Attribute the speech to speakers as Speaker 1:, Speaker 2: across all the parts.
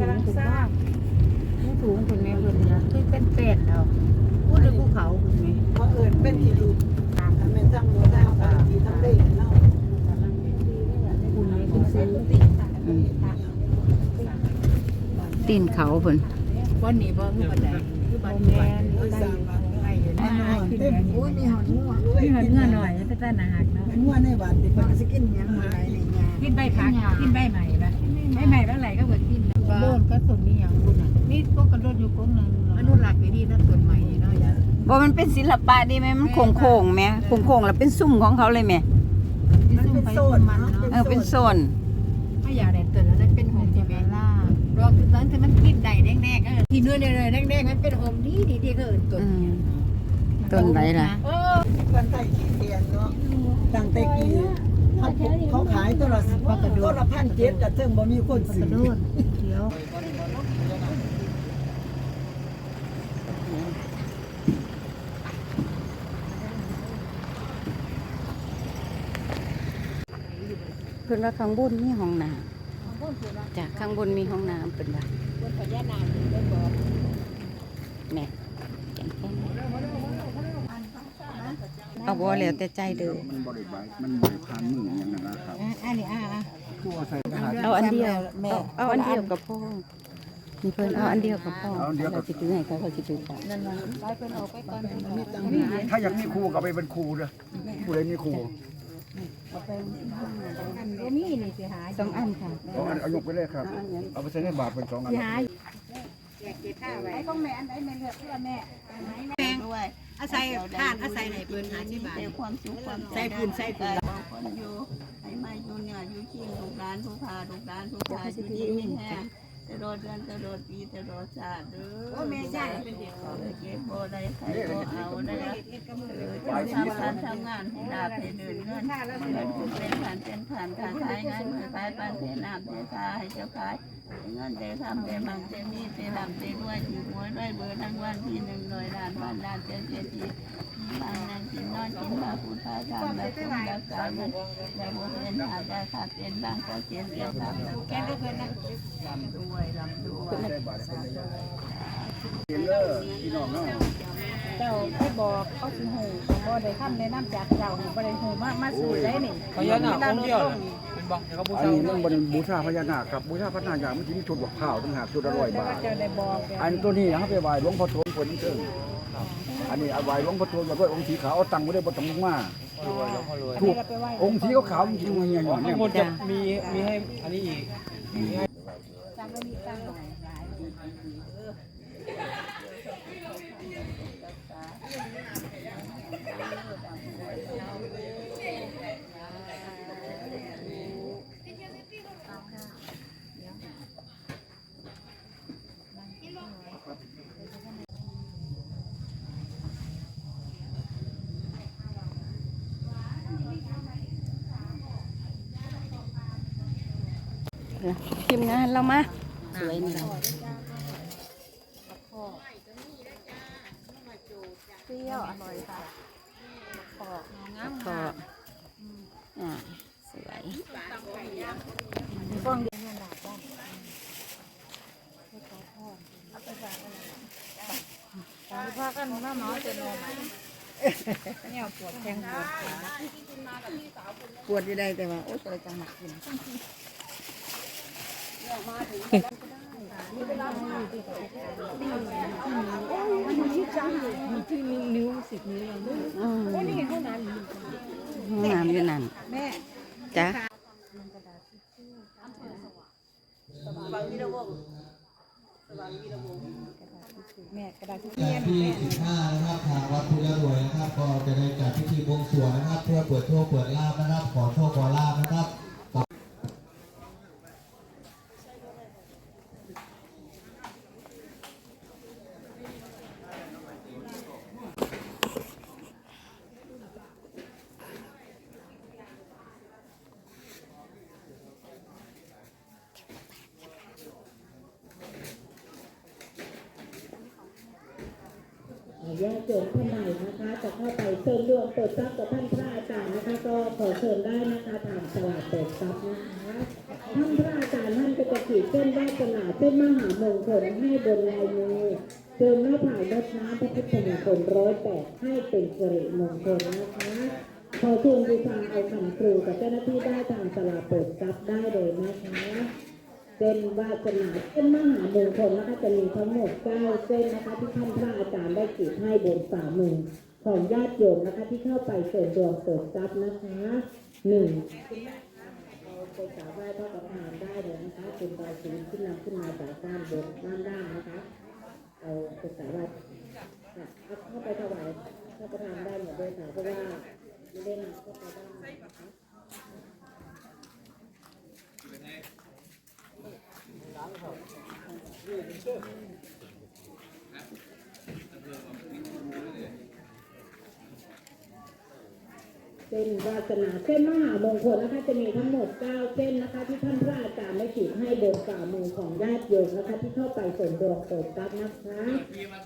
Speaker 1: กำลังสร้างผู้สูงคนแม่เพิ่นนะคือเป็นเป็ดเอาพูดในภูเขาคุณแม่
Speaker 2: ว่าะเอิญเป็นที่ลูทำเป็นทั้งหมดทั้งตาดีทั้งเล่เนาะ
Speaker 1: คุณแม่คืองซื้อ
Speaker 3: ตีนเขาเพิ่น
Speaker 1: วันนี้บ่คือบันไดคือบันแม่นคือได้ไปอยู่นะขึ้นแม่อุ้ยมีหอนงัวมีหอนงัวหน่อยแต่หนาหักเนาะ
Speaker 2: เป็นว่าในบ้านที่เพิ่นสิกินยังไหนนี่ยา
Speaker 1: กินใบผักกินใบใหม่ปะใบใหม่แล้วไหลก็เบิดกิน โดนก็ส่วนนี้อย่างบุญอะนี่พวกกระโดดอยู่กงนึงอนุรักษ์ไว้ดีนะส่วนใหม่เนาะยา
Speaker 3: บ่มันเป็นศิลปะดีไหมมันโค้งๆแหมโค้งๆแล้วเป็นซุ่มของเขาเลยแหม
Speaker 1: ที่ซุ่มไปซุ่มมันเนาะ
Speaker 3: เออเป็นโซน
Speaker 1: ถ้าอยากได้ตัวนั้นเป็นโฮมจิเมล่ารอคือตอนที่มันกินได้แดงๆก็ที่เนื้อเลยแดงๆมันเป็นโฮมดีดีที่ก็เอินตัว
Speaker 3: อืมต้นไหนล่ะ
Speaker 1: โอ้
Speaker 2: เพิ่นไต้ขี้เทียนเนาะตั้งแต่กี้เขาเขาขายตัวละตัวละพันเจ็ดแต่เทิงบ่มีคนซื้อ
Speaker 1: โดน เดี๋ยว
Speaker 3: เพิ่นว่าข้างบนมีห้องน้ำจ้ะข้างบนมีห้องน้ำเพิ่นว่า
Speaker 1: บนพญานาคได้บอก
Speaker 3: แหม่แข็งแข็งเอาบ่แล้วแต่ใจเด้อ
Speaker 4: มันบริบายมันบริพานมืออย่างนั้นนะครับ
Speaker 1: อันนี้อะ
Speaker 4: ตัวใส่กระดาษ
Speaker 3: เอาอันเดียว
Speaker 1: แม่
Speaker 3: เอาเอาอันเดียวกับพ่อนี่เพิ่นเอาอันเดียวกับพ่อเราสิถือให้เขาเขาสิถือก่อน
Speaker 1: นั่นน่ะไปเพิ่นเอาไปก่อน
Speaker 4: ถ้าอยากมีครูก็ไปเป็นครูเด้อผู้ใดมีครู
Speaker 1: อันบ่มีนี่สิหา
Speaker 3: สองอันค่ะ
Speaker 4: เอาอันเอายกไปเลยครับ เอาไปใส่ในบาทเป็นสองอัน
Speaker 1: สิหาแจกเก็บข้าวไว้ของแม่อันใดแม่เลือกเพื่อแม่แม่
Speaker 2: ด้วย
Speaker 1: อาศัยทานอาศัยไหนเพิ่นหาที่บ้าน
Speaker 2: แต่ความสุขความ
Speaker 1: ใส่พื้นใส่พื้น
Speaker 2: บอก คนอยู่ให้มาอยู่เนี่ยอยู่ที่ลูกหลานผู้พาลูกหลานผู้พาอยู่ดีมีแห้งตลอดเดือนตลอดปีตลอดชาติเด้อ
Speaker 1: โอ้แม่ย่าเป็นเด็ก
Speaker 2: เก็บโบได้ใครบ่เอาได้ละเออจะทำการทำงานให้ดาบให้เดินเงินเงินคุณเป็นผ่านเป็นผ่านการขายงานมือขายปานเทน้ำเทตาให้เจ้าขายเงินเตทำเตมังเตมีเตลำเตด้วยถือหวยด้วยเบอร์ทั้งวันที่หนึ่งหน่วยล้านวันล้านเจ็ดเจ็ดที บางนั่งกินนอนกินมาพูดพาทำแบบคุณรักษาเงินแต่บ่เป็นหาได้ขาดเป็นบางก็เขียนเรียนตามแกได้เพื่อนนะลำด้วยลำด้วย
Speaker 4: ใส่บาทเป็นระยะเห็นเด้อพี่น้องเนาะ
Speaker 1: เจ้าไปบอกเขาสิหูบ่ได้คำแนะนำจากเจ้าบ่ได้หูมามาสู่ได้นี่
Speaker 5: พญานาคองค์เดียวน่ะเป็นบอกให้เขาบู
Speaker 4: อัน
Speaker 5: ชา
Speaker 4: นี้มันบริบูชาพญานาคครับบูชาพญานาคมันจะมีชุดบักข้าวต่างหากชุดละร้อย
Speaker 1: แต่
Speaker 4: บา
Speaker 1: ว่า
Speaker 4: ท
Speaker 1: เจ้าได้บอก
Speaker 4: อันตัวนี้นะครับไปไหว้หลวงพ่อโทนคนนี้เด้อ อันนี้เอาไหว้หลวงพ่อโทนแล้วก็องค์สีขาวเอาตังค์ไว้ได้บ่ต้องลงมา
Speaker 5: รวยแล้วก็รวย
Speaker 4: ถูก องค์สีขาวๆจริงๆเงี้ยๆ
Speaker 5: ข้า
Speaker 4: เนี่
Speaker 5: ง
Speaker 4: ย
Speaker 5: บนจะมีมีให้อันนี้อีก
Speaker 1: จังก็มีตังค์
Speaker 3: ทีมงานเรามา สวยนี่
Speaker 1: เปรี้ยวอร่อยค่ะปอกงาม
Speaker 3: ก็อ่าสวย
Speaker 1: ฟองเดียวเนี่ยหนักบ้างตอนพากันมาหมอจะนอนเนี่ยปวดแข้งปวดขา
Speaker 3: ปวดอยู่ได้แต่ว่าโอ้ยตัวจังหนักอยู่
Speaker 1: ที่นิ้วนิ้วสิบนิ้วเลย
Speaker 3: อืม
Speaker 1: โอ้นี่เท่านั้น
Speaker 3: ห้องน้ำอยู่นั่น
Speaker 1: แม่
Speaker 3: จ้ะ
Speaker 1: แม่กระดาษที่
Speaker 6: จากที่15นะครับทางวัดพุทธรวยนะครับ ก็จะได้จัดพิธีบวงสรวงนะครับ เพื่อเปิดโชคเปิดลาบนะครับ ขอโชคขอลาบ
Speaker 7: ญาติโยมท่านใดนะคะ จะเข้าไปเชิญรวมเปิดทรัพย์กับท่านพระอาจารย์นะคะ ก็ขอเชิญได้นะคะผ่านตลาดเปิดทรัพย์นะคะท่านพระอาจารย์ท่านก็จะขีดเส้นวาสนาเส้นมหามงคลให้บนลายมือเติมหน้าผากรดน้ำพระพุทธมงคลร้อยแปดให้เป็นสิริมงคลนะคะขอเชิญบูชาเอาคำครูกับเจ้าหน้าที่ได้ทางสลาเปิดทรัพย์ได้เลยนะคะ เส้นวาสนาเส้นมหามงคลนะคะจะมีทั้งหมดเก้าเส้นนะคะที่ท่านพระอาจารย์ได้ขีดให้บนฝ่ามือของญาติโยมนะคะที่เข้าไปเสริมดวงเปิดทรัพย์นะคะหนึ่งไปกราบไหว้พระประธานได้เลยนะคะเป็นรอยสีขึ้นนำขึ้นมาจากด้านบนด้านล่างนะคะเอาไปกราบไหว้ค่ะเอาเข้าไปถวายพระประธานได้หมดเลยค่ะเพราะว่าไม่ได้นำเข้าไปได้นะคะ เส้นวาสนาเส้นมหามงคลนะคะจะมีทั้งหมด 9 เส้นนะคะ ที่ท่านพระอาจารย์ได้ขีดให้บนฝ่ามือของญาติโยมนะคะ ที่เข้าไปส่งดวงเปิดทรัพย์นะคะ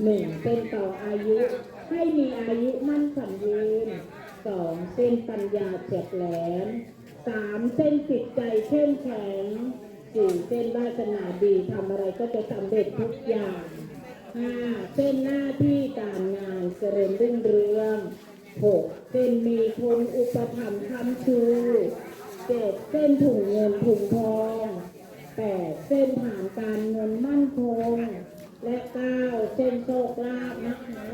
Speaker 7: หนึ่งเส้นต่ออายุ ให้มีอายุมั่นขวัญยืนสองเส้นปัญญาเฉียบแหลมสามเส้นจิตใจเข้มแข็ง สี่เส้นวาสนาดีทำอะไรก็จะสำเร็จทุกอย่างห้าเส้นหน้าที่การงานเจริญรุ่งเรืองหกเส้นมีคนอุปถัมภ์คำชูเจ็ดเส้นถุงเงินถุงทองแปดเส้นฐานการเงินมั่นคง และเก้าเส้นโชคลาภนะคะ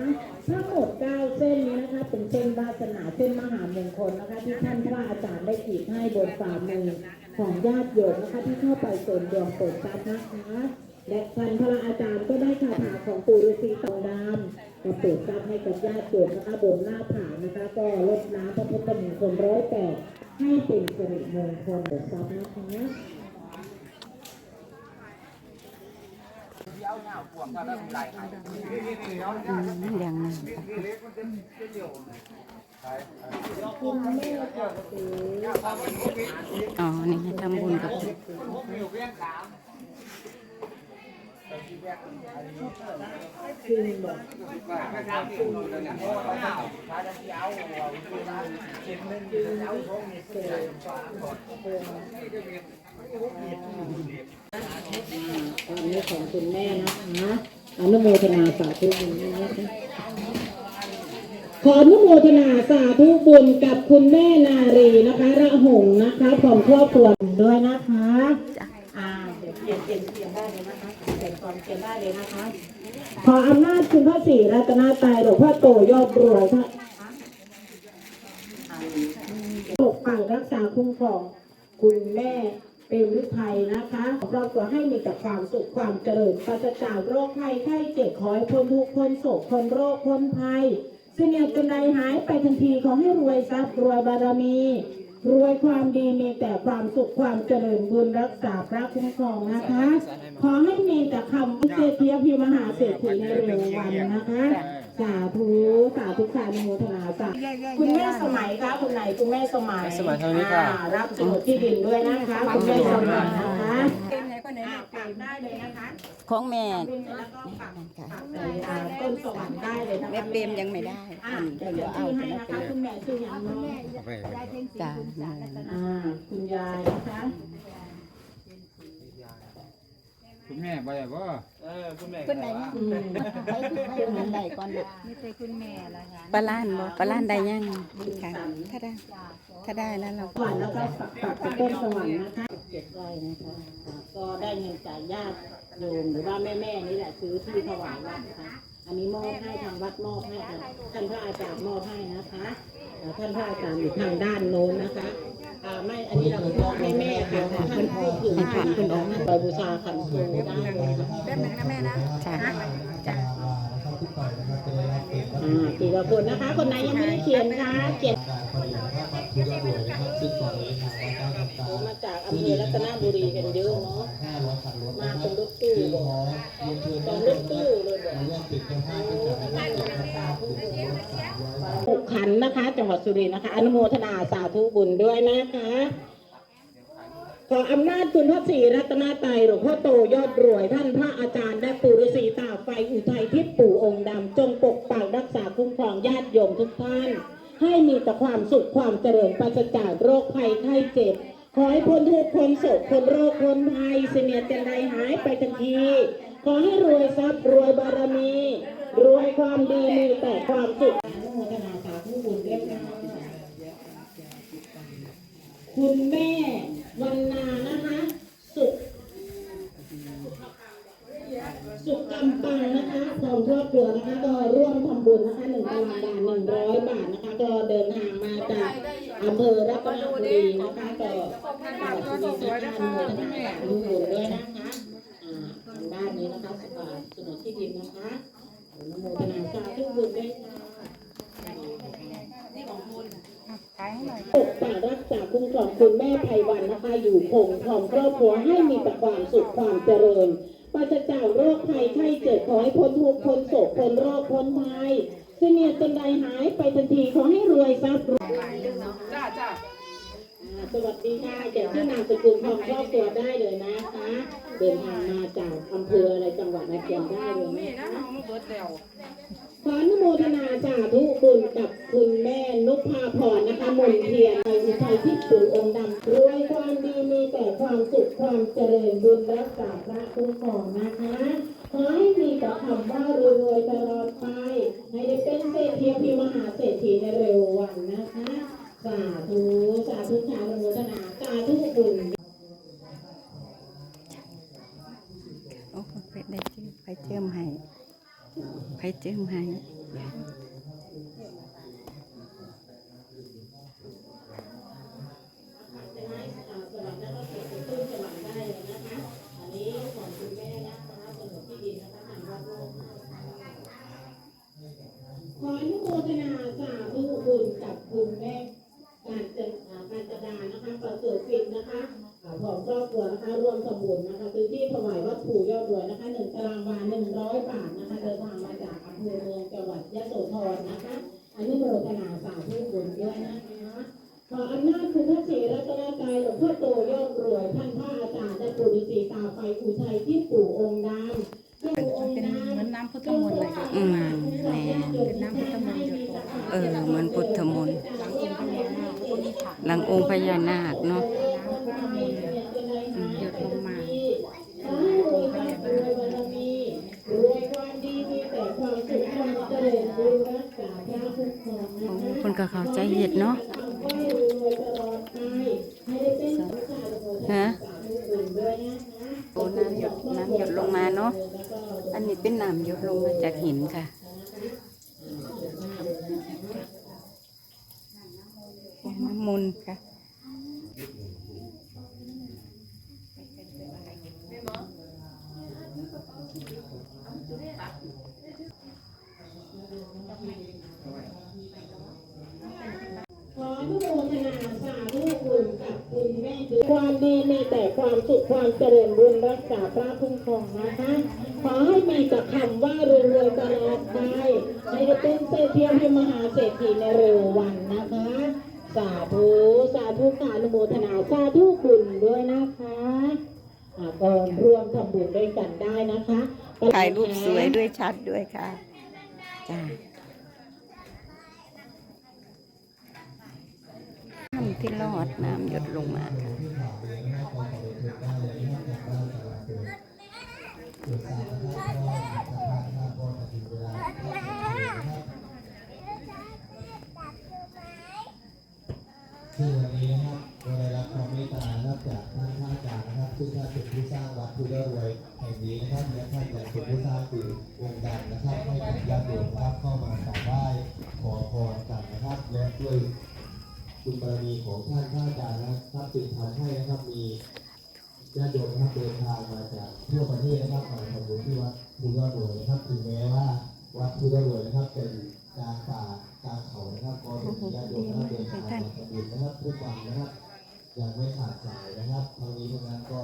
Speaker 7: ทั้งหมดเก้าเส้นนี้นะคะเป็นเส้นวาสนาเส้นมหามงคลนะคะ ที่ท่านพระอาจารย์ได้ขีดให้บนฝ่ามือ ของญาติโยมนะคะที่เข้าไปเสริมดวงเปิดทรัพย์นะคะและท่านพระอาจารย์ก็ได้คาถาของปู่ฤาษีตองดำมาเปิดทรัพย์ให้กับญาติโยมนะคะบนหน้าผานะคะ ก็ลดน้ำพระพุทธมงคลร้อยแปดให้เป็นสิริมงคลเปิดทรัพย์นะคะ
Speaker 3: อืมเลี้ยงน้ อ๋อ นี่ทำบุญกับ
Speaker 7: อันนี้ของคุณแม่นะคะอนุโมทนาสาธุบุญนะคะ ขออนุโมทนาสาธุบุญกับคุณแม่นารีนะคะ ระหงนะคะของครอบครัวด้วยนะคะอ่าเดี๋ยวเปลี่ยนเปลี่ยนเปลี่ยนได้เลยนะคะเปลี่ยนก่อนเปลี่ยนได้เลยนะคะ ขออำนาจคุณพระศรีรัตนตรัยหลวงพ่อโตยอดรวยค่ะปกปักรักษาคุ้มครองคุณแม่เป็นฤทัยนะคะเราก็ให้มีแต่ความสุขความเจริญปราศจากโรคภัยไข้เจ็บขอให้พ้นทุกข์พ้นโศกพ้นโรคพ้นภัย ซึ่งเนี่ยจนใดหายไปทันทีขอให้รวยทรัพย์รวยบารมี รวยความดีมีแต่ความสุขความเจริญบุญรักษาพระคุ้มครองนะคะ ขอให้มีแต่คำเศรษฐีอภิมหาเศรษฐีในเร็ววันนะคะสาธุสาธุสาธุโมทนาสาธุคุณแม่สมัยคะคุณไหนคุณแม่สมัย
Speaker 5: สมัยเท่านี้ค่ะ
Speaker 7: อ่ารับโฉนดที่ดินด้วยนะคะ คุณแม่สมัยนะคะ อ่าฝากได้เลยนะคะ
Speaker 3: ของแม่
Speaker 7: แล้วก็ฝากฝากในอ่าต้นสวรรค์ได้เลยนะคะ
Speaker 3: แม่เปรมยังไม่ได้
Speaker 7: อ่า
Speaker 3: อัน
Speaker 7: เดี๋
Speaker 3: เดี๋
Speaker 7: ย
Speaker 3: ยวว
Speaker 7: ชื่
Speaker 3: เอา
Speaker 7: อ
Speaker 3: ไป
Speaker 7: ให้
Speaker 3: นะ
Speaker 7: นะคะคุณแม่ชื่ออย่างน้อง
Speaker 3: จ้า
Speaker 7: อ่าคุณยายนะคะ
Speaker 8: คุณแม่บ่ได้บ่
Speaker 5: เออคุณแม่
Speaker 3: ขึ้นไหน
Speaker 7: อืม
Speaker 3: ให้ให้มันได้ก่อนลูก
Speaker 1: ไม่ใช่คุณแม่ละค่ะ
Speaker 3: ปลาล้านบ่ปลาล้านได้ยังค่ะถ้าได้ถ้าได้แล้วเรา
Speaker 7: สวรรค์แล้วก็ฝากฝากไปต้นสวรรค์นะคะเจ็ดไร่นะคะอ่าก็ได้เงินจากญาติโยมหรือว่าแม่ๆนี่แหละซื้อที่ถวายวัดนะคะ อันนี้มอบให้ทางวัดมอบให้ค่ะท่านพระอาจารย์มอบให้นะคะอ่าท่านพระอาจารย์อยู่ทางด้านโน้นนะคะ อ่าไม่ อันนี้เรามอบให้แม่ค่ะท่านผู้ถือผ่านคุณองค์ไปบูชาขันโตได้เลยนะคะ
Speaker 1: แป๊บนึงนะแม่นะ
Speaker 3: จ้าจ้า
Speaker 6: นะ ที
Speaker 7: ละคนนะคะ คนไหนยังไม่ได้เขียนคะเขียน
Speaker 6: การผลิตนะครับวัดพุทธรวยนะครับซึ่งตอนนี้ทางวัดได้ทำการ
Speaker 7: มาจากอำเภอรัตนบุรีกันเยอะเนาะ
Speaker 6: ห้าร้อยคันรถ
Speaker 7: มา
Speaker 6: นะครับ
Speaker 7: เป็นรถตู้
Speaker 6: จึงขอเรียนเชิญ
Speaker 7: ตอ
Speaker 6: ท่านน
Speaker 7: ร
Speaker 6: ผู้
Speaker 7: ถ
Speaker 6: ชม
Speaker 7: ตู้เลยบอก
Speaker 6: มาร่วมเป็นเจ้าภาพด้วยกันนะครับเป็นเจ้าภาพถึงรถสามร้อยบาท
Speaker 7: หกขันนะคะ จังหวัดสุรินทร์นะคะ อนุโมทนาสาธุบุญด้วยนะคะ ขออำนาจคุณพระศรีรัตนตรัยหลวงพ่อโตยอดรวย ท่านพระอาจารย์และปู่ฤาษีตาไฟอุทัยทิพย์ปู่องค์ดำจงปกปักรักษาคุ้มครองญาติโยมทุกท่าน ให้มีแต่ความสุขความเจริญปราศจากโรคภัยไข้เจ็บ ขอให้พ้นทุกข์พ้นโศกพ้นโรคพ้นภัยเสนียดจันใดหายไปทันที ขอให้รวยทรัพย์รวยบารมี รวยความดีมีแต่ความสุขอนุโมทนาสาธุบุญด้วยค่ะคุณแม่ วันนานะคะ สุข สุขกำปังนะคะพร้อมครอบครัวนะคะก็ร่วมทำบุญนะคะหนึ่งตารางบาทหนึ่งร้อยบาทนะคะ ก็เดินทางมาจากอำเภอรัตนบุรีนะคะก็ขอบคุณนะคะอนุโมทนาสาธุบุญด้วยนะคะทางด้านนี้นะคะสบายสนุนที่ดินนะคะอนุโมทนาสาธุบุญด้วยค่ะ ปกปักรักษาคุ้มครองคุณแม่ไพวันนะคะ อยู่คงพร้อมครอบครัวให้มีแต่ความสุขความเจริญปราศจากโรคภัยไข้เจ็บขอให้พ้นทุกข์พ้นโศกพ้นโรคพ้นภัยเสนียดจันใดหายไปทันทีขอให้รวยทรัพย์รวยจ้าจ้าสวัสดีค่ะแก่ชื่อนามสกุลของครอบครัวได้เลยนะคะ เดินทางมาจากอำเภออะไรจังหวัดนครได้เลยนะคะขออนุโมทนาสาธุบุญกับคุณแม่นุภาพร นะคะมนเทียนในอุทัยที่ปู่องค์ดำรวยความดีมีแต่ความสุขความเจริญบุญรักษาพระคุ้มครองนะคะขอให้มีแต่คำว่ารวยๆตลอดไปให้ได้เป็นเศรษฐีพิมหาเศรษฐีในเร็ววันนะคะสาธุสาธุชาอนุโมทนาสาธุบุญ
Speaker 3: โอ้ไปได้ชื่อไปเจิมให้ไปเจิมให้
Speaker 7: ขออนุโมทนาสาธุบุญกับคุณแม่การเจริญอ่าการจดานะคะประเสริฐสิทธิ์นะคะอ่าของครอบครัวนะคะร่วมสมบุญ นะคะซื้อที่ถวายวัดปู่ยอดรวยนะคะหนึ่งตารางวาหนึ่งร้อยบาทนะคะเดินทางมาจากอำเภอเมืองจังหวัดยะโสธรนะคะอนุโมทนาสาธุบุญด้วยนะคะขออำนาจคุณพระศรีรัตนตรัยหลวงพ่อโตยอดรวยท่านพระอาจารย์ได้ปุริสีตาไฟอุทัยที่ปู่องค์ดำปู่องค์ดำ
Speaker 1: เหมือนน้ำพุทธมนต์เลย
Speaker 3: อืมแม่
Speaker 1: เป็นน้ำพุทธมนต์หยดลงมา
Speaker 3: เออเหมือนพุทธมนต์
Speaker 1: หลังองค์พญานาคแล้วก็มีถัง
Speaker 3: หลังองค์พญานาคเนาะ
Speaker 1: น้ำพุทธมนต์อืมหยดลงมา
Speaker 7: ขอให้รวยความรวยบารมีรวยความดีมีแต่ความสุขความเจริญบุญรักษาพระคุ้มครอง
Speaker 3: โอ้
Speaker 7: ค
Speaker 3: นก็เข้าใจเห็ดเนาะฮะ
Speaker 7: สาธุบุญด้วยนะคะ
Speaker 3: โอ้น้ำหยดน้ำหยดลงมาเนาะ อันนี้เป็นน้ำหยดลงมาจากหินค่ะน้ำมนต์ค่ะ
Speaker 7: ขออนุโมทนาสาธุบุญกับคุณแม่ ดีมีแต่ความสุขความเจริญบุญรักษาพระคุ้มครองนะคะ ขอให้มีแต่คำว่ารวยๆตลอดไปให้ได้เป็นเศรษฐีพิมหาเศรษฐีในเร็ววันนะคะ สาธุสาธุค่ะอนุโมทนาสาธุบุญด้วยนะคะอ่าก็ร่วมทำบุญด้วยกันได้นะคะ
Speaker 3: ถ่ายรูปสวยด้วยชัดด้วยค่ะจ้า น้ำที่รอดน้ำหยดลงมาค่ะ
Speaker 6: ซึ่วันนี้นะครับเราได้รับความเมตตานะครับจากท่านพระอาจารย์นะครับซึ่งท่านเป็นผู้สร้างวัดพุทธรวยแห่งนี้นะครับและท่านยังเป็นผู้สร้างคือองค์ดำนะครับให้กับญาติโยมนะครับเข้ามากราบไหว้ขอพรกันนะครับและด้วย คุณบารมีของท่านพระอาจารย์นะครับจึงทำให้นะครับมีญาติโยมนะครับเดินทางมาจากทั่วประเทศนะครับมาทำบุญที่วัดพุทธรวยนะครับถึงแม้ว่าวัดพุทธรวยนะครับเป็นกลางป่ากลางเขานะครับก็มีญาติโยมนะครับเดินทางมาทำบุญนะครับทุกวันนะครับยังไม่ขาดสายนะครับทั้งนี้ทั้งนั้นก็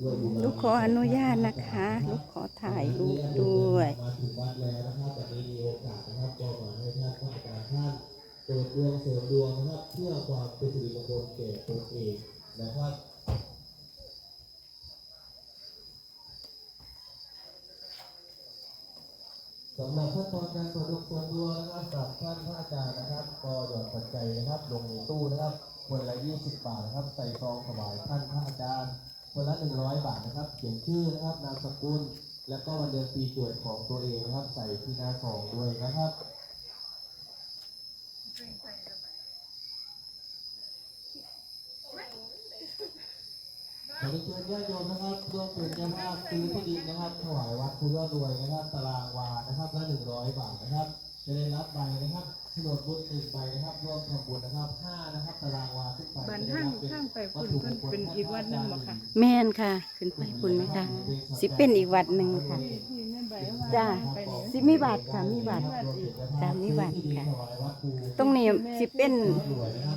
Speaker 6: ด้วยบุญบารมี
Speaker 3: ลูกขออนุญาตนะคะ ลูกขอถ่ายรูปด้วย
Speaker 6: มาถึงวัดแล้วนะครับแต่นี้มีโอกาส ดวงเสริมดวงนะครับ เพื่อความเป็นสิริมงคลแก่ตนเองนะครับสำหรับขั้นตอนการเปิดดวงเสริมดวงนะครับกับท่านพระอาจารย์นะครับ ก็หยอดปัจจัยนะครับ ลงในตู้นะครับ คนละ 20 บาทนะครับ ใส่ซองถวายท่านพระอาจารย์ คนละ 100 บาทนะครับ เขียนชื่อนะครับ นามสกุล แล้วก็วันเดือนปีเกิดของตัวเองนะครับ ใส่ที่หน้าซองด้วยนะครับ ขอเชิญญาติโยมนะครับร่วมเป็นเจ้าภาพซื้อที่ดินนะครับ ถวายวัดภูยอดรวยนะครับตารางวานะครับละ100บาทนะครับ จะได้รับใบนะครับโฉนดบุญหนึ่งใบนะครับร่วมทำบุญนะครับห้านะครับตารางวาทุกใบ
Speaker 1: บ้าน
Speaker 6: จะได้
Speaker 1: ห้าง
Speaker 6: รับเป็น
Speaker 1: ห้างไป
Speaker 6: วัต
Speaker 1: คุณ
Speaker 6: ถุม
Speaker 1: เพิ่น
Speaker 6: งคล
Speaker 1: เป็นอีกวัดหนึงบ่ค่ะ
Speaker 3: แม่นค่ะ ขึ้นไปคุณไหมคะสิเป็นอีกวัดหนึ่งค่ะ
Speaker 1: ที่แม่ใบว่า
Speaker 3: จ้าสิมีบาทค่ะมีบาทจ้ามีบาทค่ะ ตรงนี้สิเป็น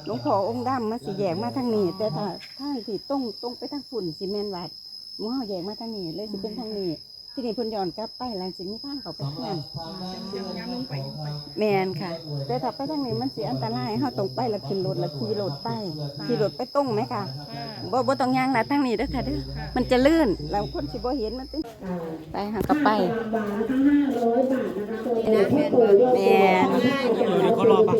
Speaker 3: หลวงพ่อองค์ดำมาสิแยกมาทางนี้ แต่ถ้าทางที่ตรงตรงไปทางฝุ่นสิแม่นวัดมือเฮาแยกมาทางนี้เลยสิเป็นทางนี้ ที่นี่เพิ่นย้อนกลับไปแล้วสิมีทางเข้าไปทางนั้นแม่นค่ะ แต่ถ้าไปทางนี้มันสิอันตรายเฮาต้องไปแล้วขึ้นรถแล้วขี่รถไปขี่รถไปตรงไหมค่ะบ่บ่ต้องย่างลัดทางนี้เด้อค่ะเด้อมันจะลื่นแล้วคนสิบ่เห็นมันติไปหาก็ไป
Speaker 7: ค่าตารางวานะคะ500บาทนะคะตัวเองผู้ป่วยโรค
Speaker 3: แม่น
Speaker 7: เขารอปะ